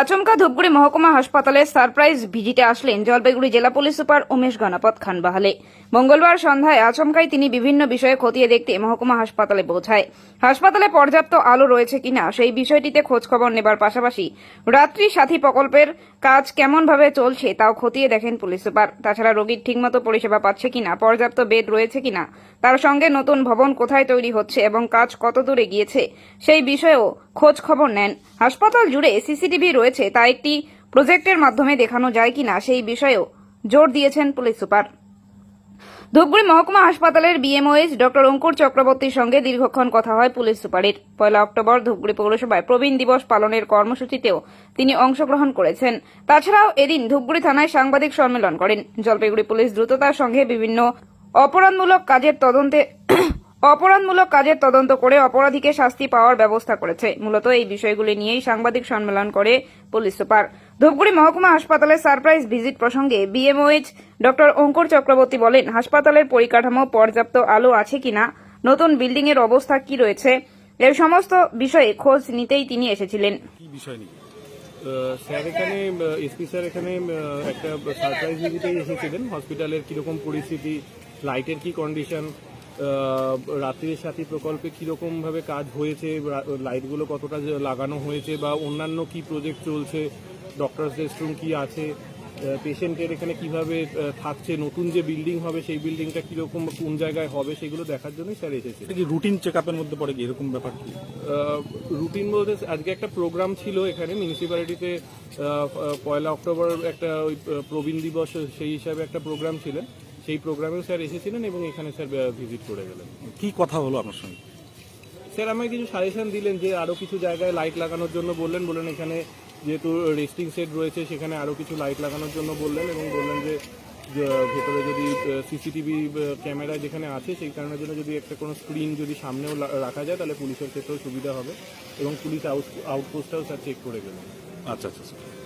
আচমকা ধূপগুড়ি মহকুমা হাসপাতালে সারপ্রাইজ ভিজিটে আসলেন জলপাইগুড়ি জেলা পুলিশ সুপার উমেশ গণপত খান বাহালে। মঙ্গলবার সন্ধ্যায় আচমকাই তিনি বিভিন্ন বিষয়ে খতিয়ে দেখতে মহকুমা হাসপাতালে পৌঁছায়। হাসপাতালে পর্যাপ্ত আলো রয়েছে কিনা সেই বিষয়টিতে খোঁজখবর নেবার পাশাপাশি রাত্রি সাথী প্রকল্পের কাজ কেমনভাবে চলছে তাও খতিয়ে দেখেন পুলিশ সুপার। তাছাড়া রোগীর ঠিকমতো পরিষেবা পাচ্ছে কিনা, পর্যাপ্ত বেড রয়েছে কিনা, তার সঙ্গে নতুন ভবন কোথায় তৈরি হচ্ছে এবং কাজ কত দূরে গিয়েছে সেই বিষয়েও খোঁজ খবর নেন। হাসপাতাল জুড়ে সিসিটিভি রয়েছে, তা একটি প্রজেক্টের মাধ্যমে দেখানো যায় কিনা সেই বিষয়েও জোর দিয়েছেন পুলিশ সুপার। ধূপগুড়ি মহকুমা হাসপাতালের বিএমওএইচ ডক্টর অঙ্কুর চক্রবর্তীর সঙ্গে দীর্ঘক্ষণ কথা হয় পুলিশ সুপারের। পয়লা অক্টোবর ধূপগুড়ি পৌরসভায় প্রবীণ দিবস পালনের কর্মসূচিতেও তিনি অংশগ্রহণ করেছেন। তাছাড়াও এদিন ধূপগুড়ি থানায় সাংবাদিক সম্মেলন করেন। জলপাইগুড়ি পুলিশ দ্রুততার সঙ্গে বিভিন্ন অপরাধমূলক কাজের তদন্তে অপরাধমূলক কাজের তদন্ত করে অপরাধীকে শাস্তি পাওয়ার ব্যবস্থা করেছে। মূলত এই বিষয়গুলি নিয়েই সাংবাদিক সম্মেলন করে পুলিশ সুপার। ধূপগুড়ি মহকুমা হাসপাতালে সারপ্রাইজ ভিজিট প্রসঙ্গে বিএমওএইচ ডক্টর অঙ্কুর চক্রবর্তী বলেন হাসপাতালের পরিকাঠামো পর্যাপ্ত আলো আছে কিনা নতুন বিল্ডিং এর অবস্থা কি রয়েছে এর সমস্ত বিষয়ে খোঁজ নিতেই তিনি এসেছিলেন। স্যার এখানে এসপি স্যার এখানে একটা সারপ্রাইজ ভিজিটেই এসেছিলেন। হসপিটালের কীরকম পরিস্থিতি লাইটের কি কন্ডিশন রাত্রির সাথী প্রকল্পে কীরকমভাবে কাজ হয়েছে লাইটগুলো কতটা লাগানো হয়েছে বা অন্যান্য কি প্রজেক্ট চলছে ডক্টরস রেস্টরুম কি আছে পেশেন্টের এখানে কীভাবে থাকছে নতুন যে বিল্ডিং হবে সেই বিল্ডিংটা কীরকম কোন জায়গায় হবে সেগুলো দেখার জন্যই স্যার এসেছে কি রুটিন চেক আপের মধ্যে পড়ে কি এরকম ব্যাপার কি? রুটিন বলতে আজকে একটা প্রোগ্রাম ছিল এখানে মিউনিসিপ্যালিটিতে পয়লা অক্টোবর একটা ওই প্রবীণ দিবস সেই হিসাবে একটা প্রোগ্রাম ছিলেন। সেই প্রোগ্রামেও স্যার এসেছিলেন এবং এখানে স্যার ভিজিট করে গেলেন। কি কথা হলো আপনার সঙ্গে? স্যার আমায় কিছু সাজেশন দিলেন যে আরও কিছু জায়গায় লাইট লাগানোর জন্য বললেন। বললেন এখানে যেহেতু রেস্টিং সেট রয়েছে সেখানে আরও কিছু লাইট লাগানোর জন্য বললেন এবং বললেন যে ভেতরে যদি সিসিটিভি ক্যামেরা যেখানে আছে সেই কারণের জন্য যদি একটা কোনো স্ক্রিন যদি সামনেও রাখা যায় তাহলে পুলিশের ক্ষেত্রেও সুবিধা হবে এবং পুলিশ আউট আউটপোস্টটাও স্যার চেক করে গেলেন। আচ্ছা আচ্ছা আচ্ছা